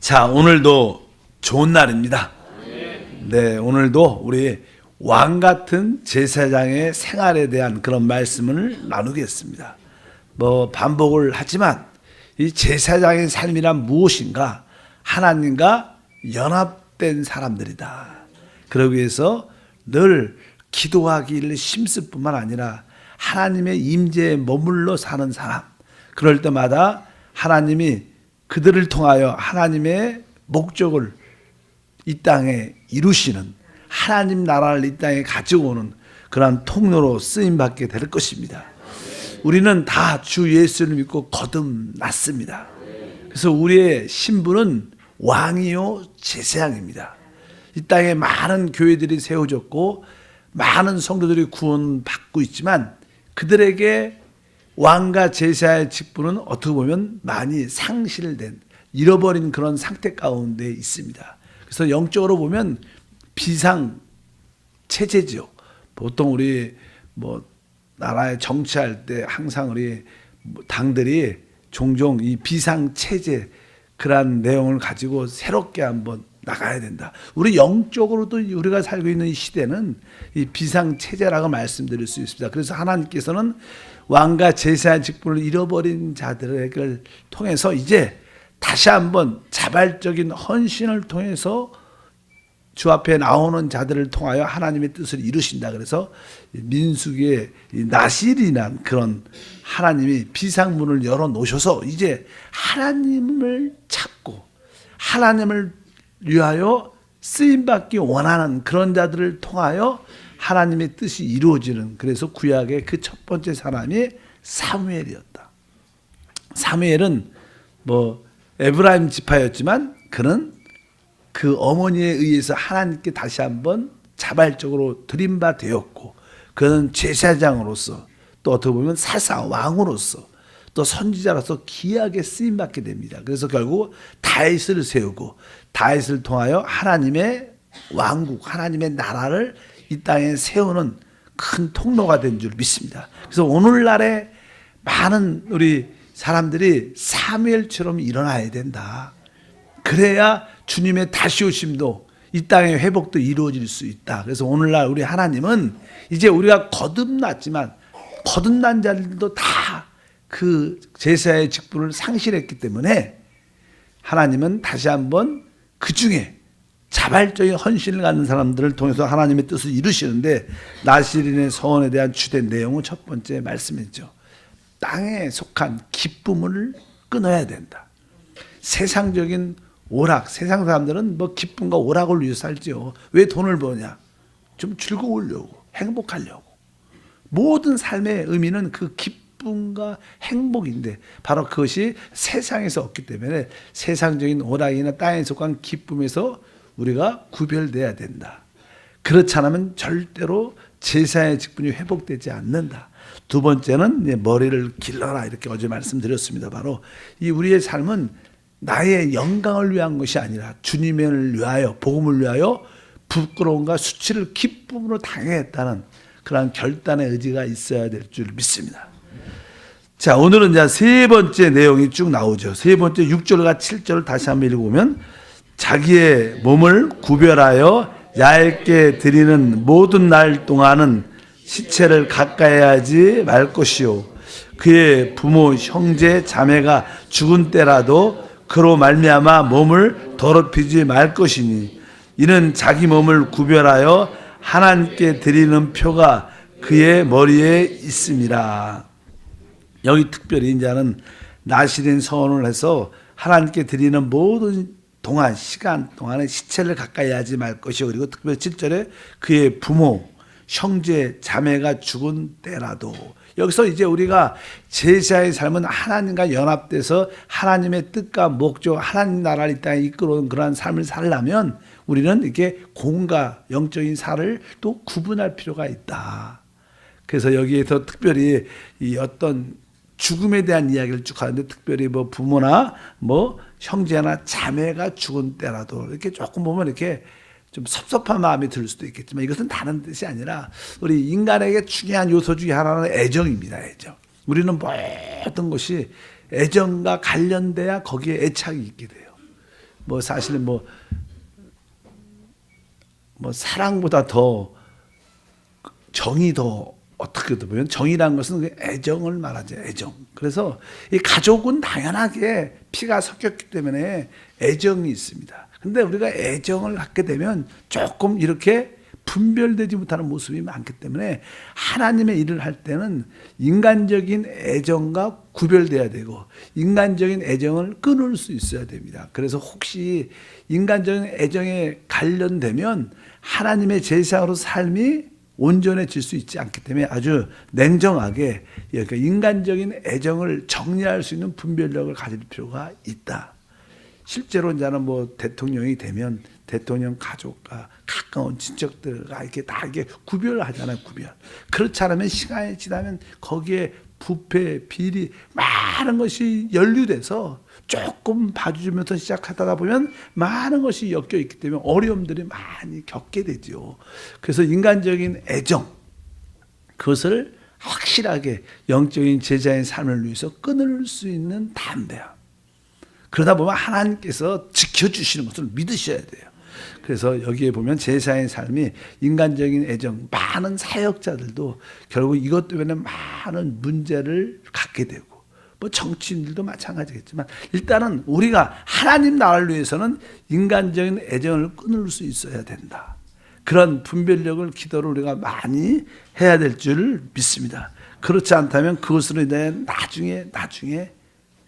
자, 오늘도 좋은 날입니다. 네, 오늘도 우리 왕 같은 제사장의 생활에 대한 그런 말씀을 나누겠습니다. 뭐 반복을 하지만 이 제사장의 삶이란 무엇인가? 하나님과 연합된 사람들이다. 그러기 위해서 늘 기도하기를 심쓸 뿐만 아니라 하나님의 임재에 머물러 사는 사람. 그럴 때마다 하나님이 그들을 통하여 하나님의 목적을 이 땅에 이루시는 하나님 나라를 이 땅에 가지고 오는 그러한 통로로 쓰임 받게 될 것입니다. 우리는 다 주 예수를 믿고 거듭났습니다. 그래서 우리의 신분은 왕이요 제사장입니다. 이 땅에 많은 교회들이 세워졌고 많은 성도들이 구원받고 있지만 그들에게 왕과 제사의 직분은 어떻게 보면 많이 상실된 잃어버린 그런 상태 가운데 있습니다. 그래서 영적으로 보면 비상 체제죠. 보통 우리 뭐 나라에 정치할 때 항상 우리 뭐 당들이 종종 이 비상 체제 그러한 내용을 가지고 새롭게 한번 나가야 된다. 우리 영적으로도 우리가 살고 있는 이 시대는 이 비상 체제라고 말씀드릴 수 있습니다. 그래서 하나님께서는 왕과 제사의 직분을 잃어버린 자들을 통해서 이제 다시 한번 자발적인 헌신을 통해서 주 앞에 나오는 자들을 통하여 하나님의 뜻을 이루신다. 그래서 민수기의 나실이란 그런 하나님이 비상문을 열어 놓으셔서 이제 하나님을 찾고 하나님을 위하여 쓰임 받기 원하는 그런 자들을 통하여 하나님의 뜻이 이루어지는 그래서 구약의 그 첫 번째 사람이 사무엘이었다. 사무엘은 뭐 에브라임 지파였지만 그는 그 어머니에 의해서 하나님께 다시 한번 자발적으로 드림바 되었고 그는 제사장으로서 또 어떻게 보면 사사 왕으로서 또 선지자로서 귀하게 쓰임 받게 됩니다. 그래서 결국 다윗을 세우고 다윗을 통하여 하나님의 왕국, 하나님의 나라를 이 땅에 세우는 큰 통로가 된 줄 믿습니다. 그래서 오늘날에 많은 우리 사람들이 사무엘처럼 일어나야 된다. 그래야 주님의 다시 오심도 이 땅의 회복도 이루어질 수 있다. 그래서 오늘날 우리 하나님은 이제 우리가 거듭났지만 거듭난 자들도 다 그 제사의 직분을 상실했기 때문에 하나님은 다시 한번 그 중에 자발적인 헌신을 갖는 사람들을 통해서 하나님의 뜻을 이루시는데 나시린의 서원에 대한 주된 내용은 첫 번째 말씀이죠. 땅에 속한 기쁨을 끊어야 된다. 세상적인 오락, 세상 사람들은 뭐 기쁨과 오락을 위해 살지요. 왜 돈을 버냐? 좀 즐거우려고, 행복하려고. 모든 삶의 의미는 그 기쁨 과 행복인데 바로 그것이 세상에서 없기 때문에 세상적인 오락이나 땅에 속한 기쁨에서 우리가 구별돼야 된다. 그렇지 않으면 절대로 제사의 직분이 회복되지 않는다. 두 번째는 머리를 길러라 이렇게 어제 말씀드렸습니다. 바로 이 우리의 삶은 나의 영광을 위한 것이 아니라 주님을 위하여 복음을 위하여 부끄러움과 수치를 기쁨으로 당했다는 그러한 결단의 의지가 있어야 될 줄 믿습니다. 자, 오늘은 이제 세 번째 내용이 쭉 나오죠. 세 번째 6절과 7절을 다시 한번 읽어보면 자기의 몸을 구별하여 얇게 드리는 모든 날 동안은 시체를 가까이 하지 말 것이요. 그의 부모, 형제, 자매가 죽은 때라도 그로 말미암아 몸을 더럽히지 말 것이니 이는 자기 몸을 구별하여 하나님께 드리는 표가 그의 머리에 있음이라. 여기 특별히 이제는 나시린 서원을 해서 하나님께 드리는 모든 동안 시간 동안에 시체를 가까이 하지 말 것이요 그리고 특별히 7절에 그의 부모 형제 자매가 죽은 때라도 여기서 이제 우리가 제사의 삶은 하나님과 연합돼서 하나님의 뜻과 목적 하나님 나라를 이 땅에 이끌어오는 그러한 삶을 살려면 우리는 이렇게 공과 영적인 살을 또 구분할 필요가 있다. 그래서 여기에서 특별히 이 어떤 죽음에 대한 이야기를 쭉 하는데 특별히 뭐 부모나 뭐 형제나 자매가 죽은 때라도 이렇게 조금 보면 이렇게 좀 섭섭한 마음이 들 수도 있겠지만 이것은 다른 뜻이 아니라 우리 인간에게 중요한 요소 중에 하나는 애정입니다. 애정. 우리는 모든 것이 애정과 관련돼야 거기에 애착이 있게 돼요. 뭐 사실은 뭐, 뭐 사랑보다 더 정이 더 어떻게 보면 정이라는 것은 그 애정을 말하죠. 애정. 그래서 이 가족은 당연하게 피가 섞였기 때문에 애정이 있습니다. 근데 우리가 애정을 갖게 되면 조금 이렇게 분별되지 못하는 모습이 많기 때문에 하나님의 일을 할 때는 인간적인 애정과 구별돼야 되고 인간적인 애정을 끊을 수 있어야 됩니다. 그래서 혹시 인간적인 애정에 관련되면 하나님의 제사로 삶이 온전해질 수 있지 않기 때문에 아주 냉정하게 인간적인 애정을 정리할 수 있는 분별력을 가질 필요가 있다. 실제로 이제는 뭐 대통령이 되면 대통령 가족과 가까운 친척들과 이렇게 다 이렇게 구별하잖아요, 구별. 그렇지 않으면 시간이 지나면 거기에 부패, 비리, 많은 것이 연루돼서 조금 봐주면서 시작하다 보면 많은 것이 엮여 있기 때문에 어려움들이 많이 겪게 되죠. 그래서 인간적인 애정, 그것을 확실하게 영적인 제자의 삶을 위해서 끊을 수 있는 담대함. 그러다 보면 하나님께서 지켜주시는 것을 믿으셔야 돼요. 그래서 여기에 보면 제사의 삶이 인간적인 애정, 많은 사역자들도 결국 이것 때문에 많은 문제를 갖게 되고, 뭐 정치인들도 마찬가지겠지만, 일단은 우리가 하나님 나라를 위해서는 인간적인 애정을 끊을 수 있어야 된다. 그런 분별력을 기도를 우리가 많이 해야 될 줄 믿습니다. 그렇지 않다면 그것으로 인해 나중에, 나중에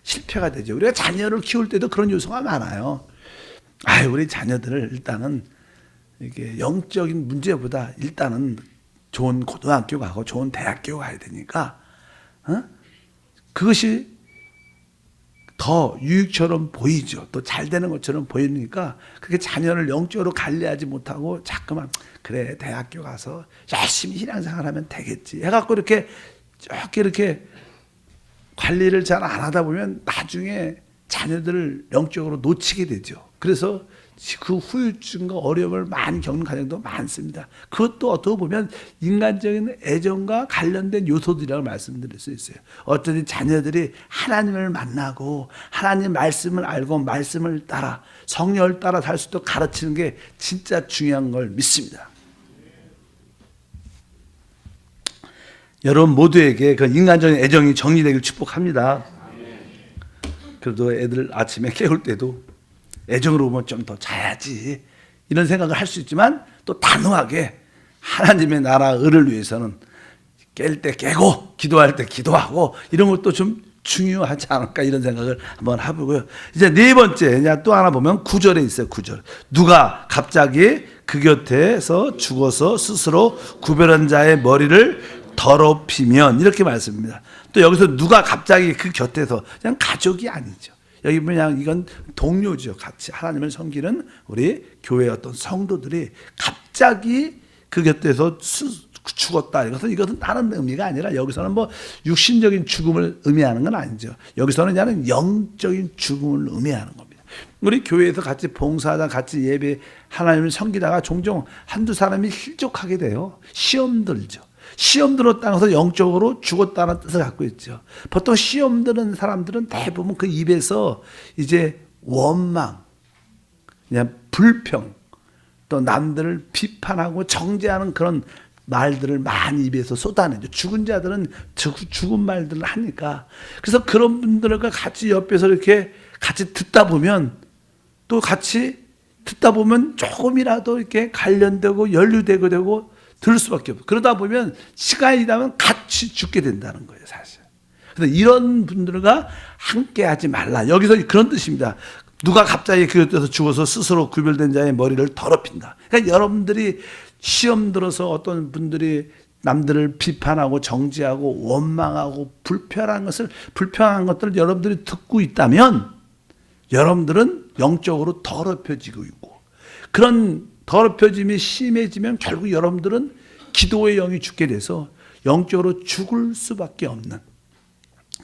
실패가 되죠. 우리가 자녀를 키울 때도 그런 요소가 많아요. 아, 우리 자녀들을 일단은 이게 영적인 문제보다 일단은 좋은 고등학교 가고 좋은 대학교 가야 되니까, 어? 그것이 더 유익처럼 보이죠. 또 잘 되는 것처럼 보이니까 그게 자녀를 영적으로 관리하지 못하고 자꾸만 그래 대학교 가서 열심히 신앙생활하면 되겠지 해갖고 이렇게 이렇게 이렇게 관리를 잘 안 하다 보면 나중에 자녀들을 영적으로 놓치게 되죠. 그래서 그 후유증과 어려움을 많이 겪는 가정도 많습니다. 그것도 어떻게 보면 인간적인 애정과 관련된 요소들이라고 말씀드릴 수 있어요. 어쩌든 자녀들이 하나님을 만나고 하나님 말씀을 알고 말씀을 따라 성령을 따라 살수 있도록 가르치는 게 진짜 중요한 걸 믿습니다. 여러분 모두에게 그 인간적인 애정이 정리되길 축복합니다. 그래도 애들 아침에 깨울 때도 애정으로 보면 좀 더 자야지 이런 생각을 할 수 있지만 또 단호하게 하나님의 나라 을을 위해서는 깰 때 깨고 기도할 때 기도하고 이런 것도 좀 중요하지 않을까 이런 생각을 한번 해보고요. 이제 네 번째 또 하나 보면 구절에 있어요. 구절 누가 갑자기 그 곁에서 죽어서 스스로 구별한 자의 머리를 더럽히면 이렇게 말씀입니다. 또 여기서 누가 갑자기 그 곁에서 그냥 가족이 아니죠. 여기 그냥 이건 동료죠. 같이 하나님을 섬기는 우리 교회 어떤 성도들이 갑자기 그 곁에서 수, 죽었다. 이것은 이것은 다른 의미가 아니라 여기서는 뭐 육신적인 죽음을 의미하는 건 아니죠. 여기서는 그냥 영적인 죽음을 의미하는 겁니다. 우리 교회에서 같이 봉사하다 같이 예배 하나님을 섬기다가 종종 한두 사람이 실족하게 돼요. 시험 들죠. 시험 들었다는 것은 영적으로 죽었다는 뜻을 갖고 있죠. 보통 시험 드는 사람들은 대부분 그 입에서 이제 원망, 그냥 불평, 또 남들을 비판하고 정죄하는 그런 말들을 많이 입에서 쏟아내죠. 죽은 자들은 죽은 말들을 하니까. 그래서 그런 분들과 같이 옆에서 이렇게 같이 듣다 보면 또 같이 듣다 보면 조금이라도 이렇게 관련되고 연루되고 되고 들을 수밖에 없고 그러다 보면 시간이 지나면 같이 죽게 된다는 거예요, 사실. 그래서 이런 분들과 함께 하지 말라. 여기서 그런 뜻입니다. 누가 갑자기 그것에서 죽어서 스스로 구별된 자의 머리를 더럽힌다. 그러니까 여러분들이 시험 들어서 어떤 분들이 남들을 비판하고 정지하고 원망하고 불편한 것을 불편한 것들을 여러분들이 듣고 있다면 여러분들은 영적으로 더럽혀지고 있고 그런 더럽혀짐이 심해지면 결국 여러분들은 기도의 영이 죽게 돼서 영적으로 죽을 수밖에 없는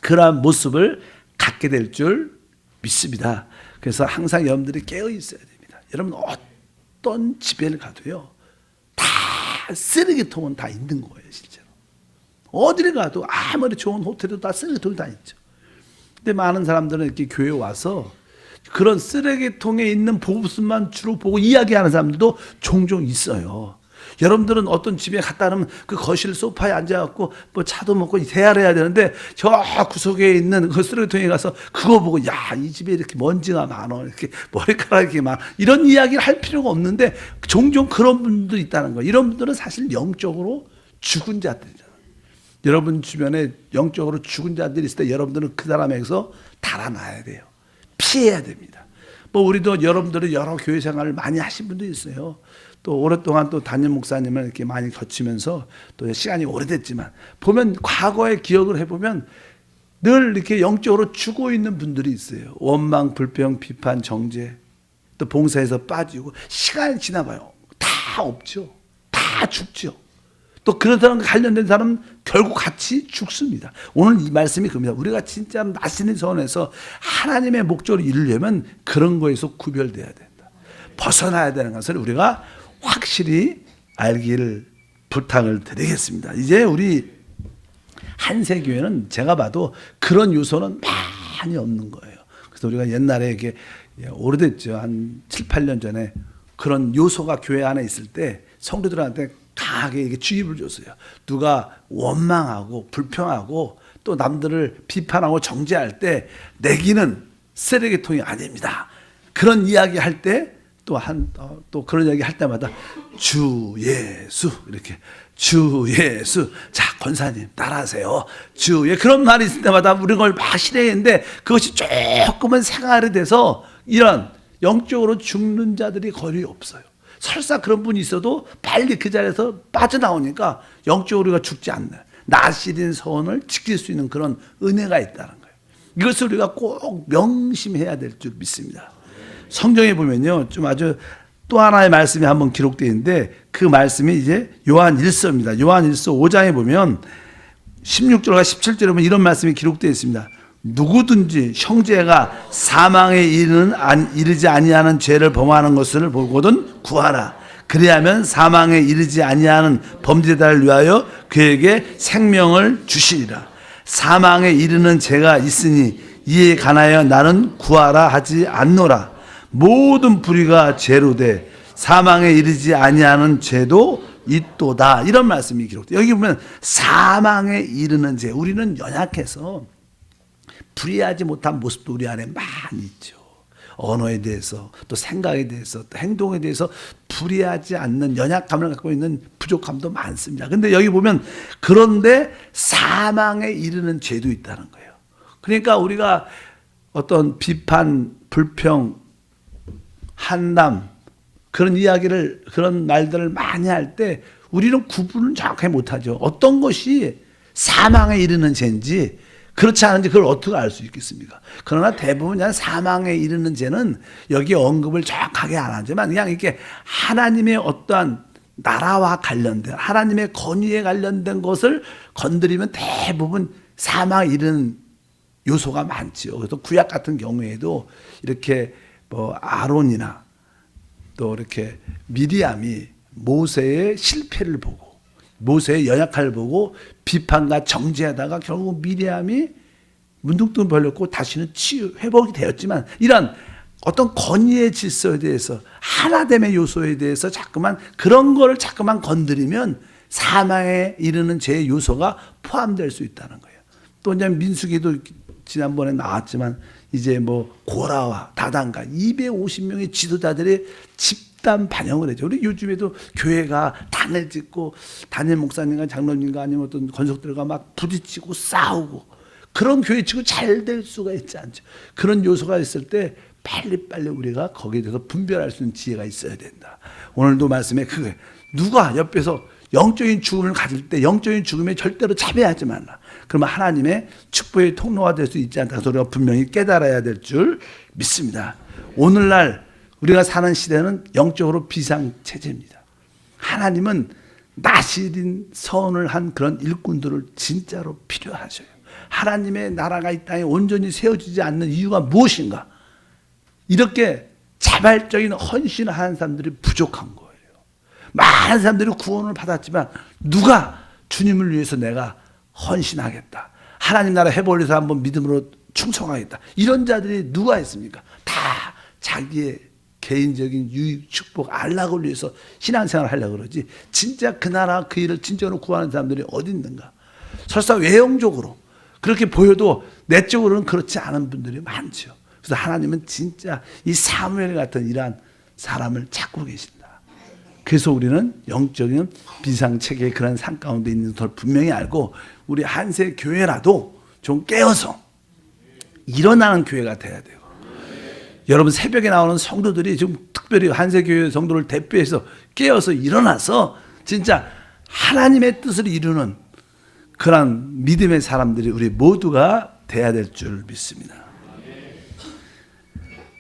그러한 모습을 갖게 될 줄 믿습니다. 그래서 항상 여러분들이 깨어 있어야 됩니다. 여러분 어떤 집에를 가도요. 다 쓰레기통은 다 있는 거예요, 실제로. 어디를 가도 아무리 좋은 호텔에도 다 쓰레기통이 다 있죠. 근데 많은 사람들은 이렇게 교회 와서 그런 쓰레기통에 있는 보급수만 주로 보고 이야기하는 사람들도 종종 있어요. 여러분들은 어떤 집에 갔다 오면 그 거실 소파에 앉아갖고 뭐 차도 먹고 대화를 해야 되는데 저 구석에 있는 그 쓰레기통에 가서 그거 보고 야 이 집에 이렇게 먼지가 많어 이렇게 머리카락이 많아 이런 이야기를 할 필요가 없는데 종종 그런 분도 있다는 거예요. 이런 분들은 사실 영적으로 죽은 자들이잖아요. 여러분 주변에 영적으로 죽은 자들이 있을 때 여러분들은 그 사람에게서 달아나야 돼요. 피해야 됩니다. 뭐 우리도 여러분들은 여러 교회 생활을 많이 하신 분도 있어요. 또 오랫동안 또 담임 목사님을 이렇게 많이 거치면서 또 시간이 오래됐지만 보면 과거의 기억을 해보면 늘 이렇게 영적으로 죽어 있는 분들이 있어요. 원망, 불평, 비판, 정죄, 또 봉사에서 빠지고 시간이 지나봐요. 다 없죠. 다 죽죠. 또 그런 사람과 관련된 사람은 결국 같이 죽습니다. 오늘 이 말씀이 그겁니다. 우리가 진짜 나시는 선에서 하나님의 목적을 이루려면 그런 거에서 구별돼야 된다. 벗어나야 되는 것을 우리가 확실히 알기를 부탁을 드리겠습니다. 이제 우리 한세교회는 제가 봐도 그런 요소는 많이 없는 거예요. 그래서 우리가 옛날에 이게 오래됐죠. 한 7, 8년 전에 그런 요소가 교회 안에 있을 때 성도들한테 강하게 이게 주입을 줬어요. 누가 원망하고 불평하고 또 남들을 비판하고 정죄할 때 내기는 쓰레기통이 아닙니다. 그런 이야기 할 때 또 한또 그런 이야기 할 때마다 주 예수 이렇게 주 예수 자 권사님 따라하세요 주 예. 그런 말이 있을 때마다 우리 그걸 막 실행했는데 그것이 조금은 생활이 돼서 이런 영적으로 죽는 자들이 거의 없어요. 설사 그런 분이 있어도 빨리 그 자리에서 빠져나오니까 영적으로 우리가 죽지 않는 나시린 서원을 지킬 수 있는 그런 은혜가 있다는 거예요. 이것을 우리가 꼭 명심해야 될 줄 믿습니다. 성경에 보면요, 좀 아주 또 하나의 말씀이 한번 기록되어 있는데 그 말씀이 이제 요한 1서입니다. 요한 1서 5장에 보면 16절과 17절에 보면 이런 말씀이 기록되어 있습니다. 누구든지 형제가 사망에 이르는 안, 이르지 아니하는 죄를 범하는 것을 보거든 구하라. 그리하면 사망에 이르지 아니하는 범죄자를 위하여 그에게 생명을 주시리라. 사망에 이르는 죄가 있으니 이에 관하여 나는 구하라 하지 않노라. 모든 불의가 죄로 돼 사망에 이르지 아니하는 죄도 있도다. 이런 말씀이 기록돼. 여기 보면 사망에 이르는 죄. 우리는 연약해서 불이하지 못한 모습도 우리 안에 많이 있죠. 언어에 대해서 또 생각에 대해서 또 행동에 대해서 불이하지 않는 연약감을 갖고 있는 부족함도 많습니다. 근데 여기 보면 그런데 사망에 이르는 죄도 있다는 거예요. 그러니까 우리가 어떤 비판, 불평, 한담 그런 이야기를 그런 말들을 많이 할 때 우리는 구분을 정확하게 못하죠. 어떤 것이 사망에 이르는 죄인지 그렇지 않은지 그걸 어떻게 알 수 있겠습니까? 그러나 대부분 그냥 사망에 이르는 죄는 여기 언급을 정확하게 안 하지만 그냥 이렇게 하나님의 어떠한 나라와 관련된 하나님의 권위에 관련된 것을 건드리면 대부분 사망에 이르는 요소가 많지요. 그래서 구약 같은 경우에도 이렇게 뭐 아론이나 또 이렇게 미리암이 모세의 실패를 보고 모세의 연약함을 보고 비판과 정죄하다가 결국 미리암이 문둥뚱 벌렸고 다시는 치유 회복이 되었지만 이런 어떤 권위의 질서에 대해서 하나됨의 요소에 대해서 자꾸만 그런 거를 자꾸만 건드리면 사망에 이르는 제 요소가 포함될 수 있다는 거예요. 또 이제 민수기도 지난번에 나왔지만 이제 뭐 고라와 다단과 250명의 지도자들의 집 단 반영을 했죠. 우리 요즘에도 교회가 단을 짓고 단일 목사님과 장로님과 아니면 어떤 권속들과 막 부딪히고 싸우고 그런 교회 치고 잘 될 수가 있지 않죠. 그런 요소가 있을 때 빨리빨리 우리가 거기에 대해서 분별할 수 있는 지혜가 있어야 된다. 오늘도 말씀에 그게 누가 옆에서 영적인 죽음을 가질 때 영적인 죽음에 절대로 참여하지 말라. 그러면 하나님의 축복의 통로가 될 수 있지 않다. 그래서 우리가 분명히 깨달아야 될 줄 믿습니다. 오늘날 우리가 사는 시대는 영적으로 비상체제입니다. 하나님은 나시린 선을 한 그런 일꾼들을 진짜로 필요하셔요. 하나님의 나라가 이 땅에 온전히 세워지지 않는 이유가 무엇인가? 이렇게 자발적인 헌신을 하는 사람들이 부족한 거예요. 많은 사람들이 구원을 받았지만 누가 주님을 위해서 내가 헌신하겠다. 하나님 나라 해보려서 한번 믿음으로 충성하겠다. 이런 자들이 누가 있습니까? 다 자기의 개인적인 유익, 축복, 안락을 위해서 신앙생활을 하려고 그러지. 진짜 그 나라, 그 일을 진짜로 구하는 사람들이 어디 있는가. 설사 외형적으로 그렇게 보여도 내적으로는 그렇지 않은 분들이 많죠. 그래서 하나님은 진짜 이 사무엘 같은 이러한 사람을 찾고 계신다. 그래서 우리는 영적인 비상체계의 그런 상 가운데 있는 걸 분명히 알고 우리 한세 교회라도 좀 깨어서 일어나는 교회가 돼야 돼요. 여러분 새벽에 나오는 성도들이 지금 특별히 한세교회 성도를 대표해서 깨어서 일어나서 진짜 하나님의 뜻을 이루는 그런 믿음의 사람들이 우리 모두가 돼야 될 줄 믿습니다.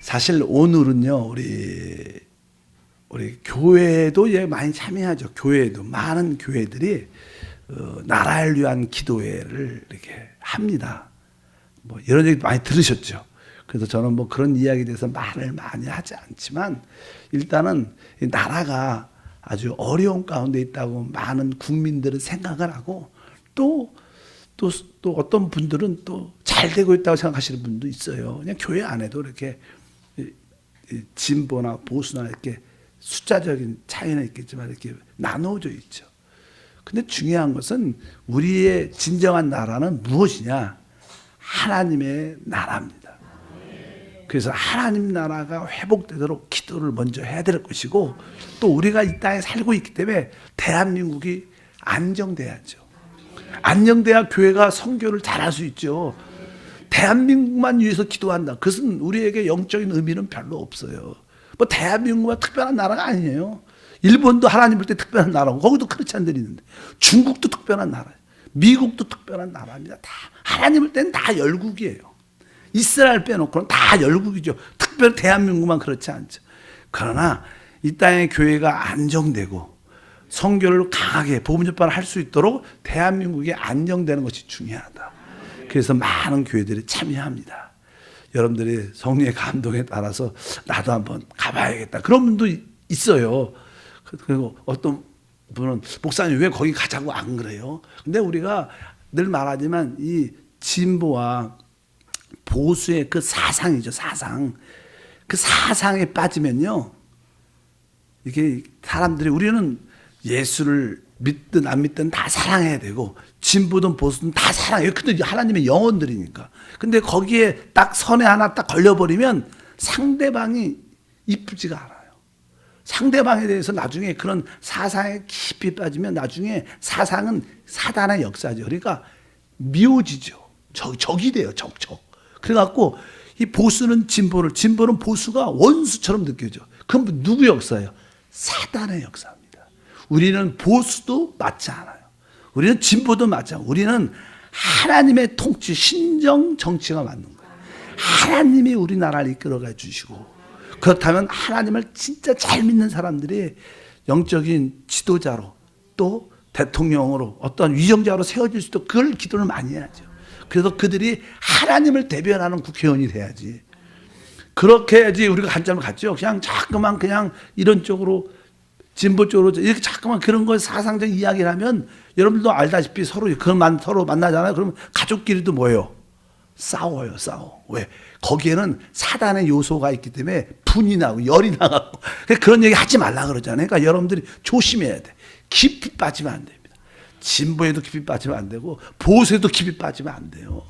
사실 오늘은요 우리 우리 교회도 예 많이 참여하죠. 교회도 많은 교회들이 어, 나라를 위한 기도회를 이렇게 합니다. 뭐 이런 얘기 많이 들으셨죠. 그래서 저는 뭐 그런 이야기에 대해서 말을 많이 하지 않지만 일단은 이 나라가 아주 어려운 가운데 있다고 많은 국민들은 생각을 하고 또 또, 또 어떤 분들은 또 잘 되고 있다고 생각하시는 분도 있어요. 그냥 교회 안에도 이렇게 진보나 보수나 이렇게 숫자적인 차이는 있겠지만 이렇게 나누어져 있죠. 근데 중요한 것은 우리의 진정한 나라는 무엇이냐? 하나님의 나라입니다. 그래서 하나님 나라가 회복되도록 기도를 먼저 해야 될 것이고 또 우리가 이 땅에 살고 있기 때문에 대한민국이 안정돼야죠. 안정돼야 교회가 선교를 잘할 수 있죠. 대한민국만 위해서 기도한다. 그것은 우리에게 영적인 의미는 별로 없어요. 뭐 대한민국만 특별한 나라가 아니에요. 일본도 하나님 볼 때 특별한 나라고 거기도 크리스찬들이 있는데 중국도 특별한 나라예요. 미국도 특별한 나라입니다. 다 하나님 볼 때는 다 열국이에요. 이스라엘 빼놓고는 다 열국이죠. 특별 대한민국만 그렇지 않죠. 그러나 이 땅의 교회가 안정되고 성교를 강하게 복음 전파를 할 수 있도록 대한민국이 안정되는 것이 중요하다. 그래서 많은 교회들이 참여합니다. 여러분들이 성령의 감동에 따라서 나도 한번 가봐야겠다. 그런 분도 이- 있어요. 그리고 어떤 분은 목사님 왜 거기 가자고 안 그래요? 근데 우리가 늘 말하지만 이 진보와 보수의 그 사상이죠, 사상. 그 사상에 빠지면요. 이게 사람들이 우리는 예수를 믿든 안 믿든 다 사랑해야 되고 진보든 보수든 다 사랑해요. 근데 하나님의 영혼들이니까. 근데 거기에 딱 선에 하나 딱 걸려버리면 상대방이 이쁘지가 않아요. 상대방에 대해서 나중에 그런 사상에 깊이 빠지면 나중에 사상은 사단의 역사죠. 그러니까 미워지죠. 적, 적이 돼요. 적, 적. 그래갖고 이 보수는 진보를, 진보는 보수가 원수처럼 느껴져. 그건 누구 역사예요? 사단의 역사입니다. 우리는 보수도 맞지 않아요. 우리는 진보도 맞지 않아요. 우리는 하나님의 통치, 신정 정치가 맞는 거예요. 하나님이 우리나라를 이끌어가 주시고 그렇다면 하나님을 진짜 잘 믿는 사람들이 영적인 지도자로 또 대통령으로 어떤 위정자로 세워질 수 있도록 그걸 기도를 많이 해야죠. 그래서 그들이 하나님을 대변하는 국회의원이 돼야지. 그렇게 해야지 우리가 관점을 갖죠. 그냥 자꾸만 그냥 이런 쪽으로 진보 쪽으로 이렇게 자꾸만 그런 걸 사상적 이야기를 하면 여러분도 알다시피 서로 그만 서로 만나잖아요. 그러면 가족끼리도 뭐예요? 싸워요, 싸워. 왜? 거기에는 사단의 요소가 있기 때문에 분이 나고 열이 나가고 그러니까 그런 얘기 하지 말라 그러잖아요. 그러니까 여러분들이 조심해야 돼. 깊이 빠지면 안 됩니다. 진보에도 깊이 빠지면 안 되고 보수에도 깊이 빠지면 안 돼요.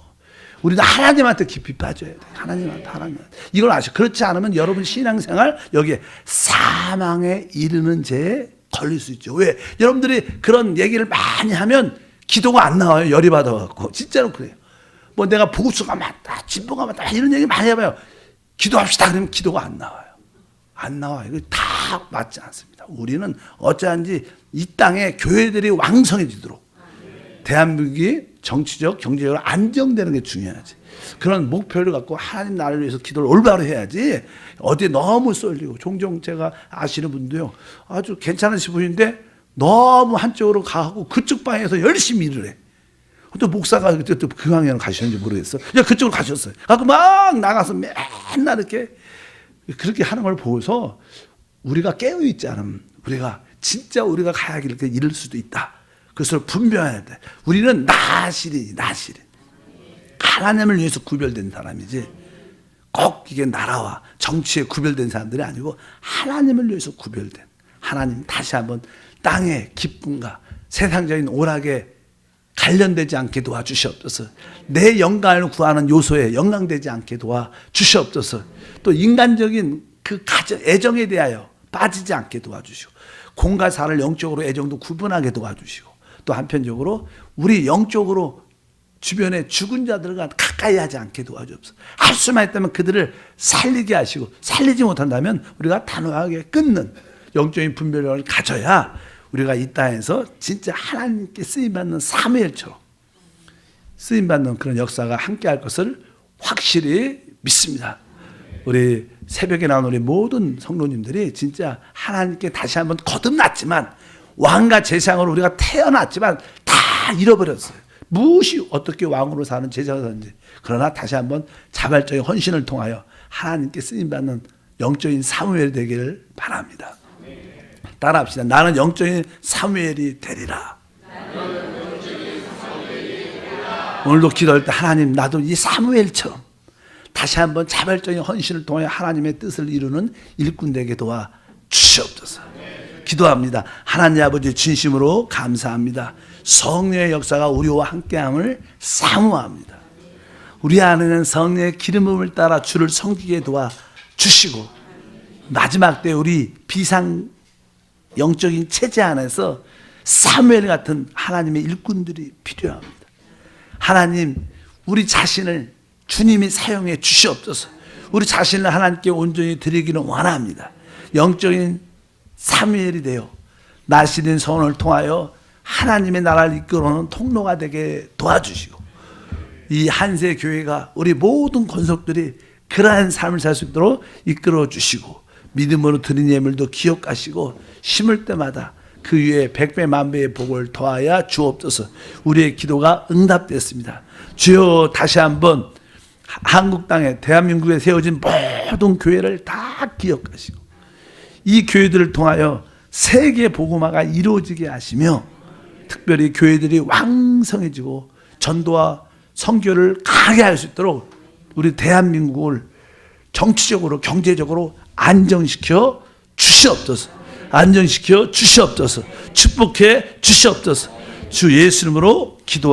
우리는 하나님한테 깊이 빠져야 돼. 하나님한테 하나님한테. 이걸 아시죠? 그렇지 않으면 여러분 신앙생활 여기에 사망에 이르는 죄에 걸릴 수 있죠. 왜? 여러분들이 그런 얘기를 많이 하면 기도가 안 나와요. 열이 받아갖고. 진짜로 그래요. 뭐 내가 보수가 맞다, 진보가 맞다 이런 얘기 많이 해봐요. 기도합시다 그러면 기도가 안 나와요. 안 나와요. 이거 다 맞지 않습니다. 우리는 어찌한지 이 땅에 교회들이 왕성해지도록 대한민국이 정치적, 경제적으로 안정되는 게 중요하지. 그런 목표를 갖고 하나님 나라를 위해서 기도를 올바로 해야지. 어디에 너무 쏠리고 종종 제가 아시는 분도요. 아주 괜찮으신 분인데 너무 한쪽으로 가고 그쪽 방에서 열심히 일을 해. 또 목사가 그때 또 교황이랑 가셨는지 모르겠어. 야 그쪽으로 가셨어요. 가고 막 나가서 맨날 이렇게 그렇게 하는 걸 보고서 우리가 깨어 있지 않으면 우리가 진짜 우리가 가야 할 길을 잃을 수도 있다. 그것을 분별해야 돼. 우리는 나실이 나실이 하나님을 위해서 구별된 사람이지 꼭 이게 나라와 정치에 구별된 사람들이 아니고 하나님을 위해서 구별된 하나님 다시 한번 땅의 기쁨과 세상적인 오락에 관련되지 않게 도와주시옵소서. 내 영광을 구하는 요소에 영광되지 않게 도와주시옵소서. 또 인간적인 그 가정, 애정에 대하여 빠지지 않게 도와주시고 공과 사를 영적으로 애정도 구분하게 도와주시고 또 한편적으로 우리 영적으로 주변에 죽은 자들과 가까이 하지 않게 도와주옵소서. 할 수만 있다면 그들을 살리게 하시고 살리지 못한다면 우리가 단호하게 끊는 영적인 분별력을 가져야 우리가 이 땅에서 진짜 하나님께 쓰임받는 사무엘처럼 쓰임받는 그런 역사가 함께 할 것을 확실히 믿습니다. 우리 새벽에 나온 우리 모든 성도님들이 진짜 하나님께 다시 한번 거듭났지만 왕과 제상으로 우리가 태어났지만 다 잃어버렸어요. 무엇이 어떻게 왕으로 사는 제자가 사는지 그러나 다시 한번 자발적인 헌신을 통하여 하나님께 쓰임 받는 영적인 사무엘이 되기를 바랍니다. 따라합시다. 나는 영적인 사무엘이 되리라. 오늘도 기도할 때 하나님 나도 이 사무엘처럼 다시 한번 자발적인 헌신을 통해 하나님의 뜻을 이루는 일꾼 되게 도와 주시옵소서. 기도합니다. 하나님 아버지 진심으로 감사합니다. 성령의 역사가 우리와 함께함을 사모합니다. 우리 안에는 성령의 기름 부음을 따라 주를 섬기게 도와 주시고 마지막 때 우리 비상 영적인 체제 안에서 사무엘 같은 하나님의 일꾼들이 필요합니다. 하나님, 우리 자신을 주님이 사용해 주시옵소서. 우리 자신을 하나님께 온전히 드리기를 원합니다. 영적인 사무엘이 되어 나시린 선을 통하여 하나님의 나라를 이끌어오는 통로가 되게 도와주시고 이 한세 교회가 우리 모든 권속들이 그러한 삶을 살 수 있도록 이끌어 주시고 믿음으로 드린 예물도 기억하시고 심을 때마다 그 위에 백배 만배의 복을 더하여 주옵소서. 우리의 기도가 응답됐습니다. 주여 다시 한번 한국 땅에 대한민국에 세워진 모든 교회를 다 기억하시고 이 교회들을 통하여 세계 복음화가 이루어지게 하시며 특별히 교회들이 왕성해지고 전도와 선교를 강하게 할 수 있도록 우리 대한민국을 정치적으로 경제적으로 안정시켜 주시옵소서. 안정시켜 주시옵소서. 축복해 주시옵소서. 주 예수 이름으로 기도하